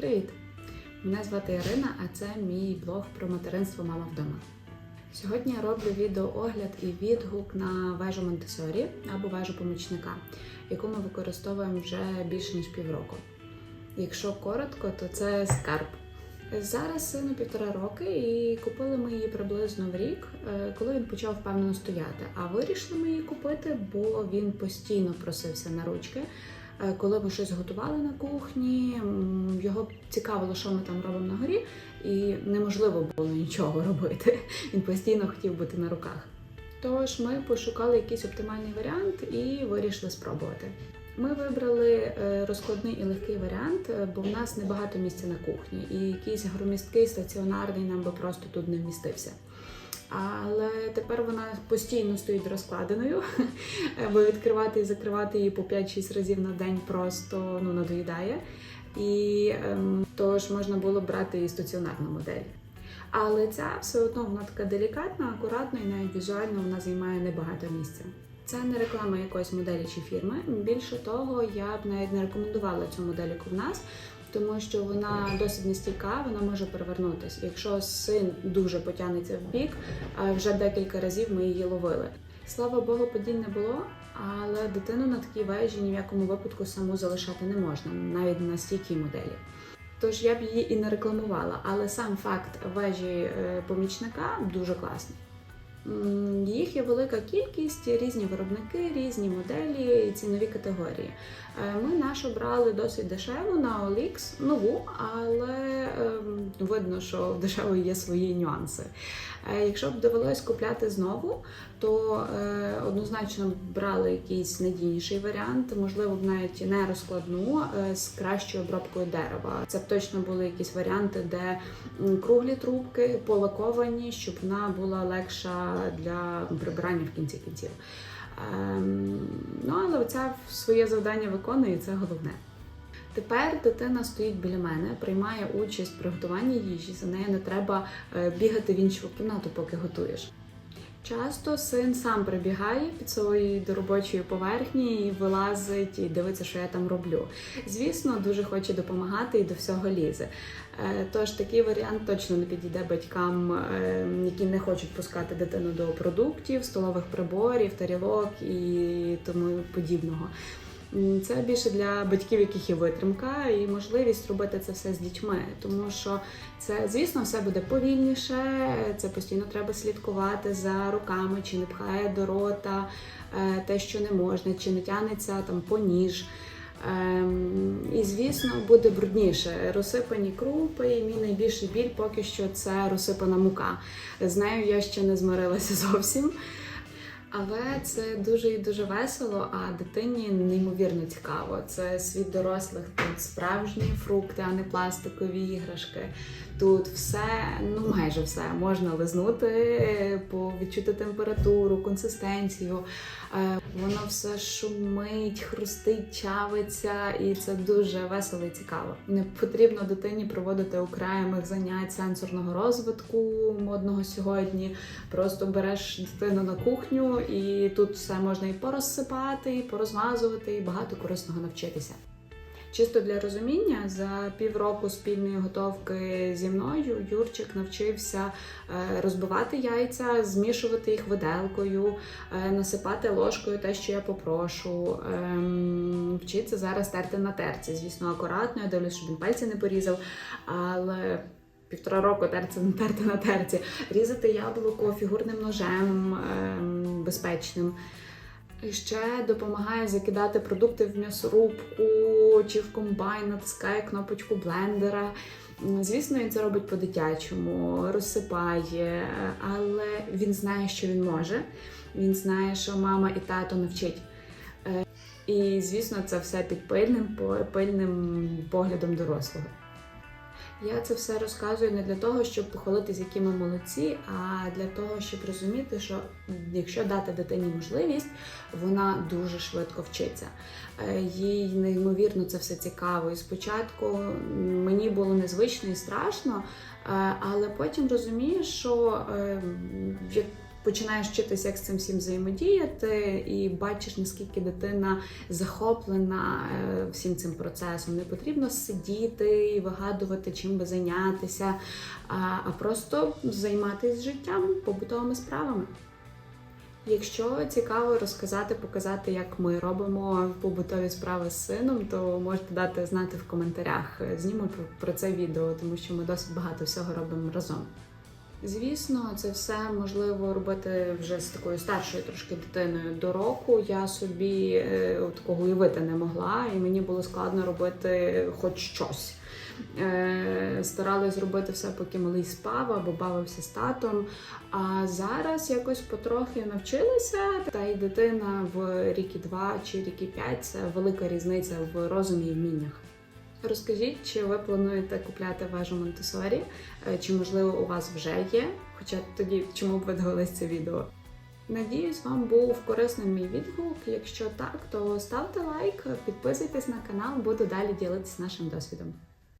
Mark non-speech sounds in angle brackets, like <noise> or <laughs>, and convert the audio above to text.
Привіт! Мене звати Ірина, а це мій блог про материнство Мама вдома. Сьогодні я роблю відеоогляд і відгук на вежу Монтесорі або вежу помічника, яку ми використовуємо вже більше ніж півроку. Якщо коротко, то це скарб. Зараз сину півтора роки, і купили ми її приблизно в рік, е, коли він почав впевнено стояти. А вирішили ми її купити, бо він постійно просився на ручки. Е, Коли ми щось готували на кухні, його цікавило, що ми там робимо на горі, і неможливо було нічого <laughs> робити. Він постійно хотів бути на руках. Тож ми пошукали якийсь оптимальний варіант і вирішили спробувати. Ми вибрали е, розкладний і легкий варіант, е, бо в нас небагато місця на кухні, і якийсь громісткий стаціонарний нам би просто тут не вмістився. Але тепер вона постійно стоїть розкладеною, <laughs> бо відкривати і закривати її по 5-6 разів на день просто ну, надоїдає. І ем, тож можна було брати і стаціонарну модель. Але ця все одно вона така делікатна, акуратна і навіть візуально вона займає небагато місця. Це не реклама якоїсь моделі чи фірми. Більше того, я б навіть не рекомендувала цю модель в нас, тому що вона досить нестійка, вона може перевернутися. Якщо син дуже потягнеться в бік, вже декілька разів ми її ловили. Слава Богу, падінь не було, але дитину на такій вежі ні в якому випадку саму залишати не можна, навіть на стійкій моделі. Тож я б її і не рекламувала, але сам факт вежі е, помічника дуже класний. Їх є велика кількість, різні виробники, різні моделі і цінові категорії. Е, Ми нашу брали досить дешево на OLX, нову, але ем, видно, що в дешевої є свої нюанси. Е, Якщо б довелось купляти знову, то е, однозначно брали якийсь надійніший варіант, можливо, б навіть не розкладну з кращою обробкою дерева. Це б точно були якісь варіанти, де круглі трубки полаковані, щоб вона була легша для прибирання в кінці кінців. Ем, ну, але оця своє завдання виконує, і це головне. Тепер дитина стоїть біля мене, приймає участь в приготуванні їжі. За нею не треба е, бігати в іншу кімнату, поки готуєш. Часто син сам прибігає під своєю доробочою поверхні і вилазить і дивиться, що я там роблю. Звісно, дуже хоче допомагати і до всього лізе. Е, Тож такий варіант точно не підійде батькам, е, які не хочуть пускати дитину до продуктів, столових приборів, тарілок і тому подібного. Це більше для батьків, яких є витримка і можливість робити це все з дітьми, тому що це, звісно, все буде повільніше. Це постійно треба слідкувати за руками, чи не пхає до рота е, те, що не можна, чи не тянеться там по ніж. Ем, і звісно, буде брудніше. Розсипані крупи, і мій найбільший біль поки що це розсипана мука. З нею я ще не змирилася <laughs> зовсім. Але це дуже і дуже весело, а дитині неймовірно цікаво. Це світ дорослих, тут справжні фрукти, а не пластикові іграшки. Тут все, ну майже все можна лизнути, по- відчути температуру, консистенцію. Е, Воно все шумить, хрустить, чавиться, і це дуже весело і цікаво. Не потрібно дитині проводити окремих занять сенсорного розвитку модного сьогодні. Просто береш дитину на кухню, і тут все можна і порозсипати, і порозмазувати, і багато корисного навчитися. Чисто для розуміння, за півроку спільної готовки зі мною Юрчик навчився е, розбивати яйця, змішувати їх виделкою, е, насипати ложкою те, що я попрошу. Ем, Вчиться зараз терти на терці. Звісно, акуратно, я дивлюсь, щоб він пальці не порізав, але. Півтора року терці терти на терці, різати яблуко фігурним ножем ем, безпечним. Ще допомагає закидати продукти в м'ясорубку чи в комбайн, натискає кнопочку блендера. Звісно, він це робить по-дитячому, розсипає, але він знає, що він може. Він знає, що мама і тато навчить. Е, І, звісно, це все під пильним, пильним поглядом дорослого. Я це все розказую не для того, щоб похвалитись, які ми молодці, а для того, щоб розуміти, що якщо дати дитині можливість, вона дуже швидко вчиться. Е, Їй неймовірно це все цікаво. І спочатку мені було незвично і страшно, е, але потім розумієш, що е, починаєш вчитися, як з цим всім взаємодіяти, і бачиш, наскільки дитина захоплена е, всім цим процесом. Не потрібно сидіти і вигадувати, чим би зайнятися, а, просто займатися життям, побутовими справами. Якщо цікаво розказати, показати, як ми робимо побутові справи з сином, то можете дати знати в коментарях. Зніму про це відео, тому що ми досить багато всього робимо разом. Звісно, це все можливо робити вже з такою старшою трошки дитиною до року. Я собі е, такого уявити не могла, і мені було складно робити хоч щось. Е, старалась зробити все, поки малий спав або бавився з татом. А зараз якось потрохи навчилася, та й дитина в ріки 2 чи ріки 5 це велика різниця в розумі і вміннях. Розкажіть, чи ви плануєте купляти вежу Монтесорі, Е, чи можливо у вас вже є? Хоча тоді чому б ви дивились це відео? Надіюсь, вам був корисним мій відгук. Якщо так, то ставте лайк, підписуйтесь на канал, буду далі ділитися нашим досвідом.